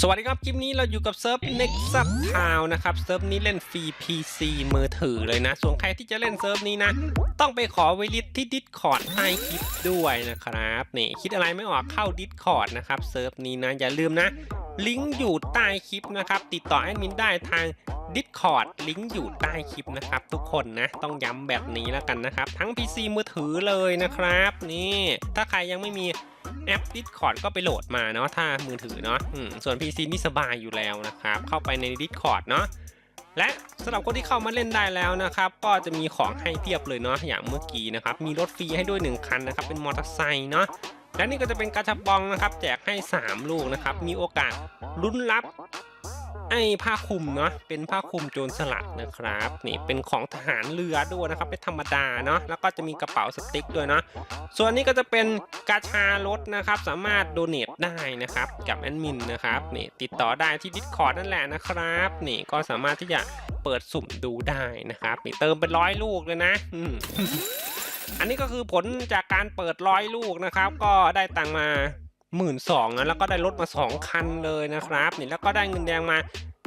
สวัสดีครับ คลิปนี้เราอยู่กับเซิร์ฟ Nexus Town นะครับ เซิร์ฟนี้เล่นฟรี PC มือถือเลยนะ ส่วนใครที่จะเล่นเซิร์ฟนี้นะ ต้องไปขอไวลิสที่ Discord ใต้คลิปด้วยนะครับ นี่คิดอะไรไม่ออกเข้า Discord นะครับ เซิร์ฟนี้นะ อย่าลืมนะ ลิงก์อยู่ใต้คลิปนะครับ ติดต่อแอดมินได้ทาง Discord ลิงก์อยู่ใต้คลิปนะครับ ทุกคนนะ ต้องย้ำแบบนี้แล้วกันนะครับ ทั้ง PC มือถือเลยนะครับ นี่ ถ้าใครยังไม่มี แอป Discord ก็ไปโหลดมาเนาะถ้ามือถือเนาะส่วน PC นี่สบายอยู่แล้วนะครับ เข้าไปใน Discord เนาะและสำหรับคนที่เข้ามาเล่นได้แล้วนะครับ ก็จะมีของให้เพียบเลยเนาะอย่างเมื่อกี้นะครับ มีรถฟรีให้ด้วย 1 คันนะครับ เป็นมอเตอร์ไซค์เนาะและนี่ก็จะเป็นกระชับบองนะครับ แจกให้ 3 ลูกนะครับ มีโอกาสลุ้นรับ ไอ้ผ้าคลุมเนาะเป็นผ้าคลุมโจรสลัดนะครับนี่เป็นของทหารเรือด้วยนะครับเป็นธรรมดาเนาะแล้วก็จะมีกระเป๋าสติ๊กด้วยเนาะส่วนนี้ก็จะเป็นกาชารถนะครับสามารถโดเน a ได้นะครับกับแอดมินนะครับนี่ติดต่อได้ที่ Discord นั่นแหละนะครับนี่ก็สามารถที่จะเปิดสุ่มดูได้นะครับนี่เติมเป็นร้อยลูกเลยนะอืมอันนี้ก็คือผลจากการเปิดร้อยลูกนะครับ ก็ได้ตังมา หมื่นสองนะแล้วก็ได้รถมาสองคันเลยนะครับนี่แล้วก็ได้เงินแดงมา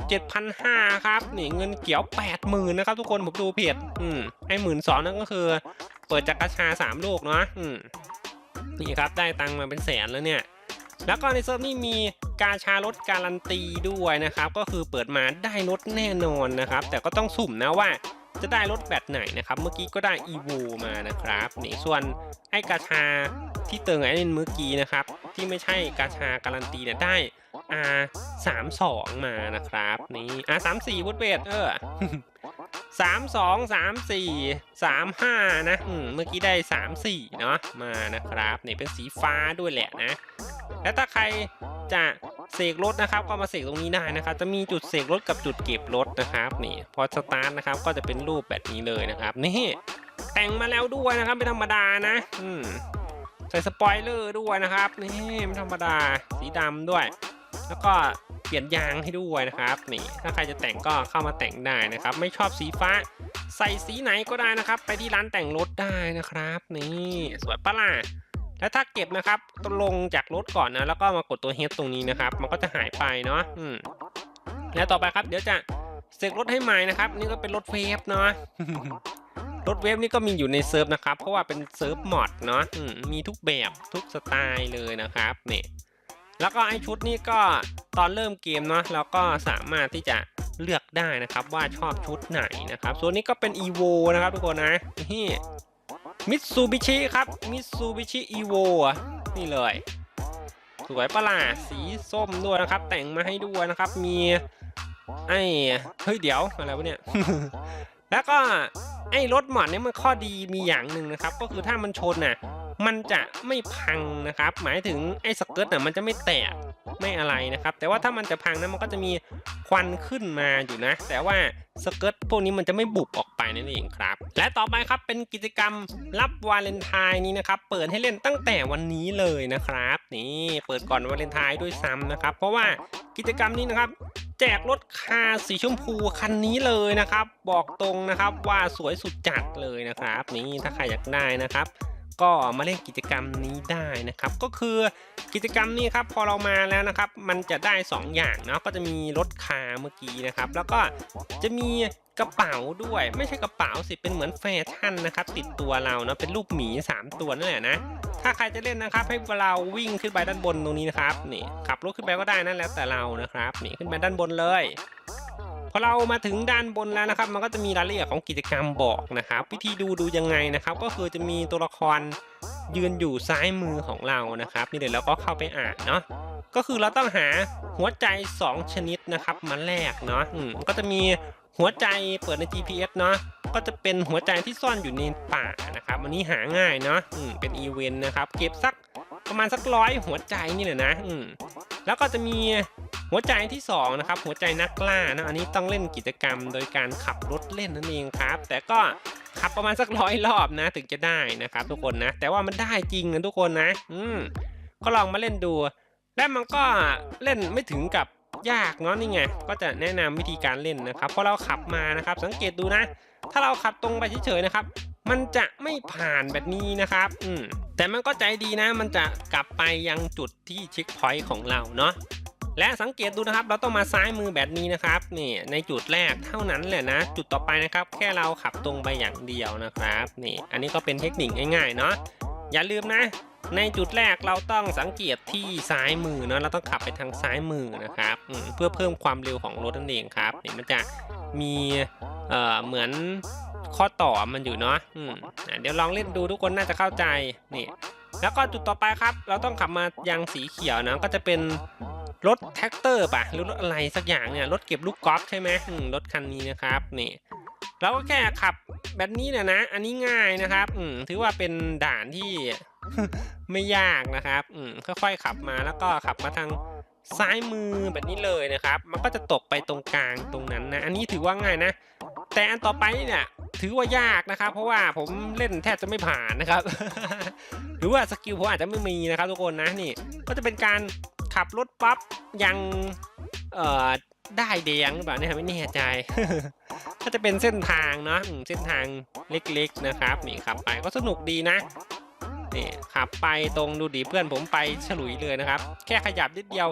เจ็ดพันห้าครับนี่เงินเกี่ยวแปดหมื่นนะครับทุกคนผมดูเพจอืมไอ้หมื่นสองนั่นก็คือ เปิดจากกระชาสามลูกเนาะอืมนี่ครับได้ตังค์มาเป็นแสนแล้วเนี่ยแล้วก็ในเซิร์ฟนี่มีกาชารถการันตีด้วยนะครับ ก็คือเปิดมาได้รถแน่นอนนะครับ แต่ก็ต้องสุ่มนะว่า จะได้รถแบบไหนนะครับ เมื่อกี้ก็ได้ e v o มานะครับนี่ส่วนไอ้กาชาที่เติงไอ้เมื่อกี้นะครับ ที่ไม่ใช่กาชาการันตีเนี่ยได้ R 3 2มานะครับนี่ R 3 4วุฒเบสเออสามสองสามสี่สามห้านะเมื่อกี้ได้สามสี่เนาะมานะครับนี่เป็นสีฟ้าด้วยแหละนะ แล้วถ้าใครจะ เสกรถนะครับก็มาเสกตรงนี้ได้นะครับ จะมีจุดเสกรถกับจุดเก็บรถนะครับนี่พอสตาร์ทนะครับก็จะเป็นรูปแบบนี้เลยนะครับนี่แต่งมาแล้วด้วยนะครับไม่ธรรมดานะอืมใส่สปอยเลอร์ด้วยนะครับนี่ไม่ธรรมดาสีดำด้วย แล้วก็เปลี่ยนยางให้ด้วยนะครับนี่ถ้าใครจะแต่งก็เข้ามาแต่งได้นะครับ ไม่ชอบสีฟ้าใส่สีไหนก็ได้นะครับ ไปที่ร้านแต่งรถได้นะครับ นี่สวยปะล่ะ แล้วถ้าเก็บนะครับลงจากรถก่อนนะ แล้วก็มากดตัวเฮดตรงนี้นะครับ มันก็จะหายไปเนาะอืมแล้วต่อไปครับ เดี๋ยวจะเสกรถให้ใหม่นะครับ นี่ก็เป็นรถเวฟเนาะรถเวฟนี่ก็มีอยู่ในเซิร์ฟนะครับ เพราะว่าเป็นเซิร์ฟมอดเนาะอืมมีทุกแบบทุกสไตล์เลยนะครับเนี่ยแล้วก็ไอชุดนี้ก็ตอนเริ่มเกมเนาะเราก็สามารถที่จะเลือกได้นะครับว่าชอบชุดไหนนะครับ ส่วนนี้ก็เป็น EVO นะครับทุกคนนะนี่ มิตซูบิชิครับมิตซูบิชิ EVO อะนี่เลย สวยประหลาดสีส้มด้วยนะครับ แต่งมาให้ด้วยนะครับ มีไอ้เฮ้ยเดี๋ยวอะไรวะเนี่ย แล้วก็ไอ้รถหมอดเนี่ยมันข้อดีมีอย่างหนึ่งนะครับ ก็คือถ้ามันชนน่ะ มันจะไม่พังนะครับ หมายถึงไอ้สเกิร์ตน่ะมันจะไม่แตก ไม่อะไรนะครับ แต่ว่าถ้ามันจะพังนะมันก็จะมีควันขึ้นมาอยู่นะ แต่ว่าสเกิร์ตพวกนี้มันจะไม่บุบออกไปนั่นเองครับ และต่อไปครับเป็นกิจกรรมรับวาเลนไทน์นี้นะครับ เปิดให้เล่นตั้งแต่วันนี้เลยนะครับ นี่เปิดก่อนวาเลนไทน์ด้วยซ้ำนะครับ เพราะว่ากิจกรรมนี้นะครับแจกรถคาสีชมพูคันนี้เลยนะครับ บอกตรงนะครับว่าสวยสุดจัดเลยนะครับ นี่ถ้าใครอยากได้นะครับ ก็มาเล่นกิจกรรมนี้ได้นะครับ ก็คือกิจกรรมนี้ครับพอเรามาแล้วนะครับ มันจะได้ 2 อย่างเนาะก็จะมีรถคาเมื่อกี้นะครับ แล้วก็จะมีกระเป๋าด้วยไม่ใช่กระเป๋าสิเป็นเหมือนแฟชั่นนะครับ ติดตัวเราเนาะเป็นรูปหมี 3 ตัวนั่นแหละนะถ้าใครจะเล่นนะครับ ให้เราวิ่งขึ้นไปด้านบนตรงนี้นะครับนี่ขับรถขึ้นไปก็ได้นั่นแล้วแต่เรานะครับนี่ขึ้นไปด้านบนเลย พอเรามาถึงด้านบนแล้วนะครับ มันก็จะมีรายละเอียดของกิจกรรมบอกนะครับ วิธีดูดูยังไงนะครับ ก็คือจะมีตัวละครยืนอยู่ซ้ายมือของเรานะครับ นี่เดี๋ยวเราก็เข้าไปอ่านเนาะก็คือเราต้องหาหัวใจ 2 ชนิดนะครับมาแลกเนาะอืมก็จะมีหัวใจเปิดใน GPS เนาะก็จะเป็นหัวใจที่ซ่อนอยู่ในป่านะครับอันนี้หาง่ายเนาะอืมเป็นอีเวนต์นะครับ เก็บสักประมาณสักร้อยหัวใจนี่แหละนะอืมแล้วก็จะมี หัวใจที่2นะครับหัวใจนักล่านะอันนี้ต้องเล่นกิจกรรมโดยการขับรถเล่นนั่นเองครับ แต่ก็ขับประมาณสักร้อยรอบนะ ถึงจะได้นะครับ ทุกคนนะ แต่ว่ามันได้จริงนะทุกคนนะ อืมก็ลองมาเล่นดู และมันก็เล่นไม่ถึงกับยากเนาะนี่ไง ก็จะแนะนำวิธีการเล่นนะครับพอเราขับมานะครับ สังเกตดูนะ ถ้าเราขับตรงไปเฉยๆนะครับ มันจะไม่ผ่านแบบนี้นะครับ อืมแต่มันก็ใจดีนะ มันจะกลับไปยังจุดที่เช็คพอยต์ของเราเนาะ และสังเกตดูนะครับ เราต้องมาซ้ายมือแบบนี้นะครับนี่ในจุดแรกเท่านั้นแหละนะ จุดต่อไปนะครับ แค่เราขับตรงไปอย่างเดียวนะครับนี่อันนี้ก็เป็นเทคนิคง่ายๆเนาะอย่าลืมนะ ในจุดแรกเราต้องสังเกตที่ซ้ายมือเนาะเราต้องขับไปทางซ้ายมือนะครับเพื่อเพิ่มความเร็วของรถนั่นเองครับนี่มันจะมีเอ่อเหมือนข้อต่อมันอยู่เนาะอืมอะเดี๋ยวลองเล่นดูทุกคนน่าจะเข้าใจนี่ แล้วก็จุดต่อไปครับ เราต้องขับมายังสีเขียวนะ ก็จะเป็นรถแท็กเตอร์ป่ะหรือรถอะไรสักอย่างเนี่ย รถเก็บลูกกอล์ฟใช่ไหมรถคันนี้นะครับนี่เราก็แค่ขับแบบนี้เนี่ยนะ อันนี้ง่ายนะครับ อืมถือว่าเป็นด่านที่ไม่ยากนะครับ อืมค่อยๆขับมาแล้วก็ขับมาทางซ้ายมือแบบนี้เลยนะครับ มันก็จะตกไปตรงกลางตรงนั้นนะ อันนี้ถือว่าง่ายนะ แต่อันต่อไปเนี่ย ถือว่ายากนะครับ เพราะว่าผมเล่นแทบจะไม่ผ่านนะครับ หรือว่าสกิลผมอาจจะไม่มีนะครับทุกคนนะนี่ก็จะเป็นการขับรถปั๊บยังเอ่อได้แดงหรือเปล่าเนี่ยไม่แน่ใจก็จะเป็นเส้นทางเนาะเส้นทางเล็กๆนะครับนี่ขับไปก็สนุกดีนะนี่ขับไปตรงดูดีเพื่อนผมไปฉลุยเลยนะครับ แค่ขยับนิดเดียว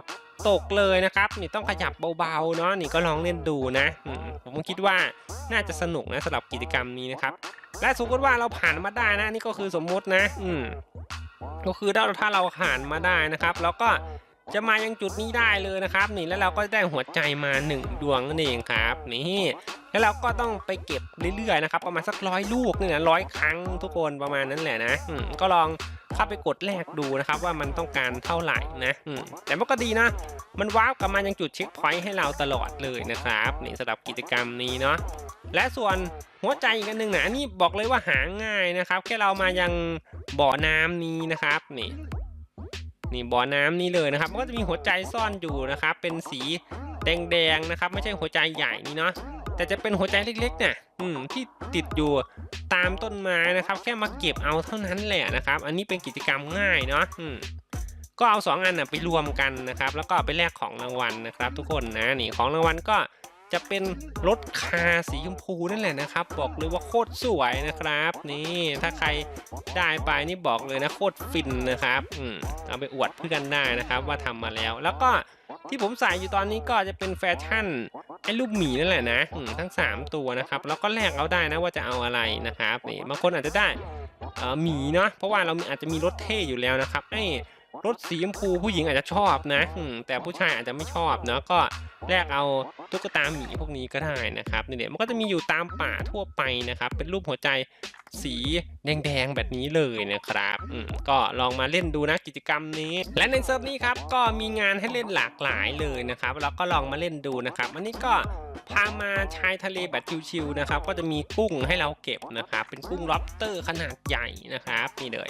ตกเลยนะครับนี่ต้องขยับเบาๆเนาะนี่ก็ลองเล่นดูนะผมคิดว่าน่าจะสนุกนะสำหรับกิจกรรมนี้นะครับ และสมมติว่าเราผ่านมาได้นะนี่ก็คือสมมตินะ อืมก็คือถ้าถ้าเราผ่านมาได้นะครับ แล้วก็จะมายังจุดนี้ได้เลยนะครับ นี่แล้วเราก็ได้หัวใจมาหนึ่งดวงนั่นเองครับ นี่แล้วเราก็ต้องไปเก็บเรื่อยๆนะครับ ประมาณสักร้อยลูกนี่ยร้อยครั้งทุกคนประมาณนั้นแหละนะก็ลอง เข้าไปกดแลกดูนะครับว่ามันต้องการเท่าไหร่นะแต่มันก็ดีนะ มันว้าวกลับมายังจุดเช็คพอยต์ให้เราตลอดเลยนะครับนี่สำหรับกิจกรรมนี้เนาะและส่วนหัวใจอีกอันหนึ่งนะอันนี้บอกเลยว่าหาง่ายนะครับ แค่เรามายังบ่อน้ำนี้นะครับนี่นี่บ่อน้ำนี่เลยนะครับมันก็จะมีหัวใจซ่อนอยู่นะครับ เป็นสีแดงๆนะครับ ไม่ใช่หัวใจใหญ่นี่เนาะ แต่จะเป็นหัวใจเล็กๆเนี่ยอืมที่ติดอยู่ตามต้นไม้นะครับ แค่มาเก็บเอาเท่านั้นแหละนะครับ อันนี้เป็นกิจกรรมง่ายเนาะอืมก็เอาสองอันนะไปรวมกันนะครับ แล้วก็ไปแลกของรางวัลนะครับ ทุกคนนะนี่ของรางวัลก็จะเป็นรถคาสีชมพูนั่นแหละนะครับ บอกเลยว่าโคตรสวยนะครับ นี่ถ้าใครได้ไปนี่บอกเลยนะโคตรฟินนะครับอืมเอาไปอวดเพื่อนได้นะครับว่าทำมาแล้ว แล้วก็ที่ผมใส่อยู่ตอนนี้ก็จะเป็นแฟชั่น ไอ้รูปหมีนั่นแหละนะอืมทั้ง 3 ตัวนะครับ แล้วก็แลกเอาได้นะว่าจะเอาอะไรนะครับนี่บางคนอาจจะได้เอ่อหมีเนาะเพราะว่าเรามีอาจจะมีรถเท่อยู่แล้วนะครับไอ้รถสีชมพูผู้หญิงอาจจะชอบนะอืมแต่ผู้ชายอาจจะไม่ชอบเนาะก็แลกเอาตุ๊กตาหมีพวกนี้ก็ได้นะครับนี่เดี๋ยวมันก็จะมีอยู่ตามป่าทั่วไปนะครับ เป็นรูปหัวใจ สีแดงๆแบบนี้เลยนะครับก็ลองมาเล่นดูนะกิจกรรมนี้ และในเซิร์ฟนี้ครับก็มีงานให้เล่นหลากหลายเลยนะครับแล้วก็ลองมาเล่นดูนะครับอันนี้ก็ พามาชายทะเลแบบชิวๆนะครับ ก็จะมีกุ้งให้เราเก็บนะครับ เป็นกุ้งล็อบสเตอร์ขนาดใหญ่นะครับนี่เลย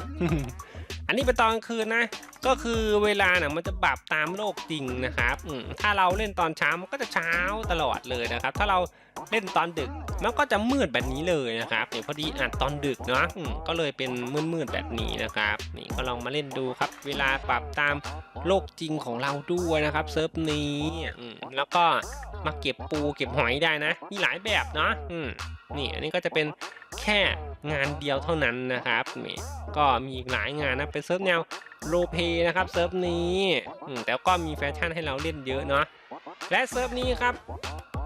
อันนี้เป็นตอนกลางคืนนะ ก็คือเวลาน่ะมันจะปรับตามโลกจริงนะครับถ้าเราเล่นตอนเช้ามันก็จะเช้าตลอดเลยนะครับ ถ้าเราเล่นตอนดึกมันก็จะมืดแบบนี้เลยนะครับเดี๋ยวพอดีอ่านตอนดึกเนาะก็เลยเป็นมืดๆแบบนี้นะครับนี่ก็ลองมาเล่นดูครับ เวลาปรับตามโลกจริงของเราด้วยนะครับเซิร์ฟนี้แล้วก็ มาเก็บปูเก็บหอยได้นะ มีหลายแบบเนาะอืมนี่อันนี้ก็จะเป็นแค่งานเดียวเท่านั้นนะครับนี่ก็มีอีกหลายงานนะเป็นเซิร์ฟแนวโรเพนะครับเซิร์ฟนี้อแต่ก็มีแฟชั่นให้เราเล่นเยอะเนาะและเซิร์ฟนี้ครับ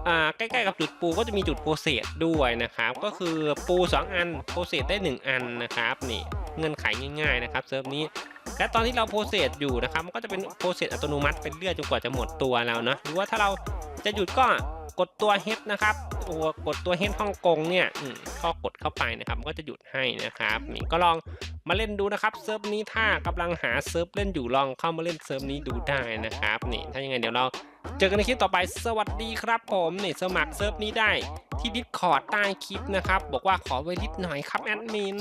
อ่าใกล้ๆกับจุดปูก็จะมีจุดโปรเซสด้วยนะครับ ก็คือปู 2 อันโปรเซสได้ 1 อันนะครับนี่เงื่อนไขง่ายๆนะครับเซิร์ฟนี้ และตอนที่เราโปรเซสอยู่นะครับมันก็จะเป็นโปรเซสอัตโนมัติเป็นเรื่อยจนกว่าจะหมดตัวแล้วเนาะหรือว่าถ้าเราจะหยุดก็กดตัวเฮดนะครับตัวกดตัวเฮดฮ่องกงเนี่ยก็กดเข้าไปนะครับมันก็จะหยุดให้นะครับนี่ก็ลองมาเล่นดูนะครับเซิร์ฟนี้ถ้ากำลังหาเซิร์ฟเล่นอยู่ลองเข้ามาเล่นเซิร์ฟนี้ดูได้นะครับนี่ถ้ายังไงเดี๋ยวเราเจอกันในคลิปต่อไปสวัสดีครับผมนี่สมัครเซิร์ฟนี้ได้ที่ Discord ใต้คลิปนะครับบอกว่าขอไวลิสหน่อยครับแอดมิน